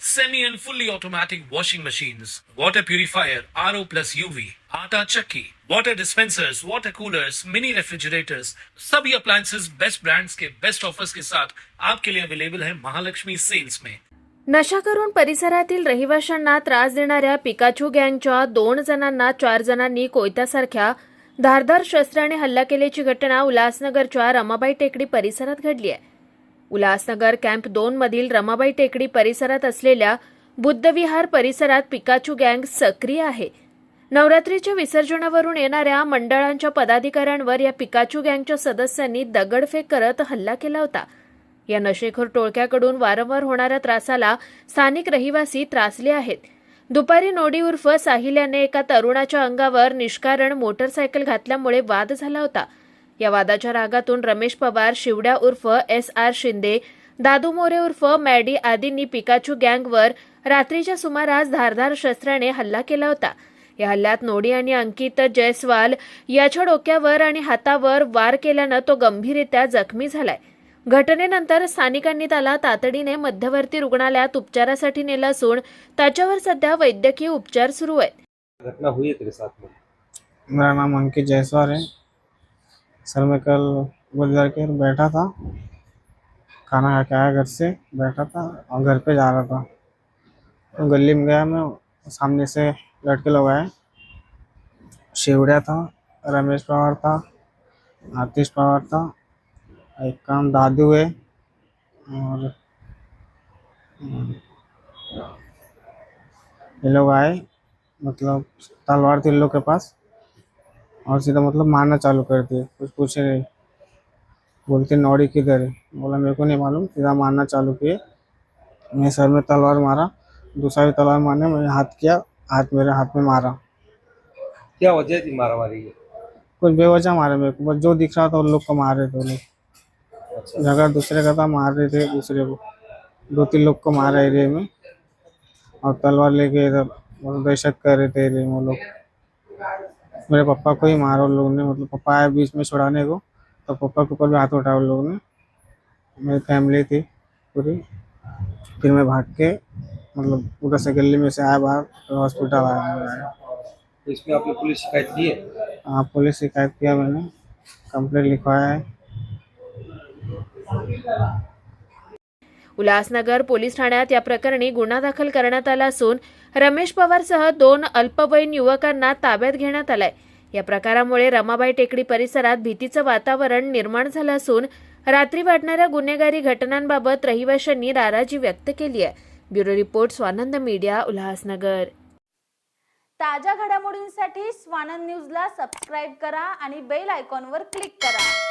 semi and fully automatic washing machines, water purifier, RO plus UV, आटा चक्की, water dispensers, water coolers, mini refrigerators, सभी appliances best brands के best offers के साथ आपके लिए अवेलेबल है महालक्ष्मी सेल्स में नशा करून परिसरातील रहिवाशांना त्रास देणाऱ्या पिकाचू गँगच्या दोन जणांना चार जणांनी कोयत्यासारख्या धारदार शस्त्राने हल्ला केल्याची घटना उल्हासनगरच्या रमाबाई टेकडी परिसरात घडली आहे. उल्हासनगर कॅम्प दोन मधील रमाबाई टेकडी परिसरात असलेल्या बुद्धविहार परिसरात पिकाचू गँग सक्रिय आहे. नवरात्रीच्या विसर्जनावरून येणाऱ्या मंडळांच्या पदाधिकाऱ्यांवर या पिकाचू गँगच्या सदस्यांनी दगडफेक करत हल्ला केला होता. या नशेखोर टोळक्याकडून वारंवार होणाऱ्या त्रासाला स्थानिक रहिवासी त्रासले आहेत. दुपारी नोडी उर्फ साहिल्याने एका तरुणाच्या अंगावर निष्कारण मोटरसायकल घातल्यामुळे वाद झाला होता. या वादाच्या रागातून रमेश पवार शिवड्या उर्फ एस आर शिंदे दादू मोरे उर्फ मॅडी आदींनी पिकाचू गँगवर रात्रीच्या सुमारास धारधार शस्त्राने हल्ला केला होता. या हल्ल्यात नोडी आणि अंकित जयस्वाल याच्या डोक्यावर आणि हातावर वार केल्यानं तो गंभीररित्या जखमी झालाय. घटनेनंतर स्थानिकांनी त्याला तातडीने मध्यवर्ती रुग्णालयात उपचारासाठी नेलं असून त्याच्यावर सध्या वैद्यकीय उपचार सुरू आहेत. घटना हुई है तेरे साथ में मेरा नाम अंकित जायसवाल है। सर मैं कल गुजर के बैठा था, खाना खा के आया घर से, बैठा था और घर पे जा रहा था। तो गली में गया मैं, सामने से लड़के लोग आए। शिवड़िया था, रमेश पवार था, आतिश पवार था, एक काम दादू है और, ये लोग आए मतलब तलवार थी लोग के पास। और सीधा मतलब मारना चालू कर दिए। कुछ पूछे नहीं। बोलते नौड़ी किधर है? बोला मेरे को नहीं मालूम। सीधा मारना चालू किए। मैं सर में तलवार मारा। दूसरा भी तलवार मारने मैंने हाथ किया हाथ मेरे हाथ में मारा। क्या वजह थी मारामारी की? कुछ बेवजह मारे मेरे को। बस जो दिख रहा था उन लोग को मार रहे थे वो लोग। अच्छा। झगड़ा दूसरे का था मार रहे थे दूसरे को। दो तीन लोग को मारा एरिया में। और तलवार लेके इधर मतलब दहशत कर रहे थे एरिया में वो लोग। मेरे पापा को ही मारा उन लोगों ने मतलब पापा आए बीच में छुड़ाने को तो पापा के ऊपर भी हाथ उठाया उन लोगों ने। मेरी फैमिली थी पूरी। फिर मैं भाग के मतलब उधर से गली में से आया बाहर तो हॉस्पिटल आया। आया तो इसमें आपने पुलिस शिकायत की है? हाँ पुलिस शिकायत किया मैंने। कंप्लेंट लिखवाया है। उल्हासनगर पोलीस ठाण्यात या प्रकरणी गुन्हा दाखल करण्यात आला असून रमेश पवारसह दोन अल्पवयीन युवकांना ताब्यात घेण्यात आलाय. या प्रकारामुळे रमाबाई टेकडी परिसरात भीतीचं वातावरण निर्माण झालं असून रात्री वाढणाऱ्या गुन्हेगारी घटनांबाबत रहिवाशांनी नाराजी व्यक्त केली आहे. Bureau report Swanand media Ulhasnagar. ताज्या घडामोडींसाठी स्वानंद न्यूजला सबस्क्राईब करा आणि बेल आयकॉनवर क्लिक करा.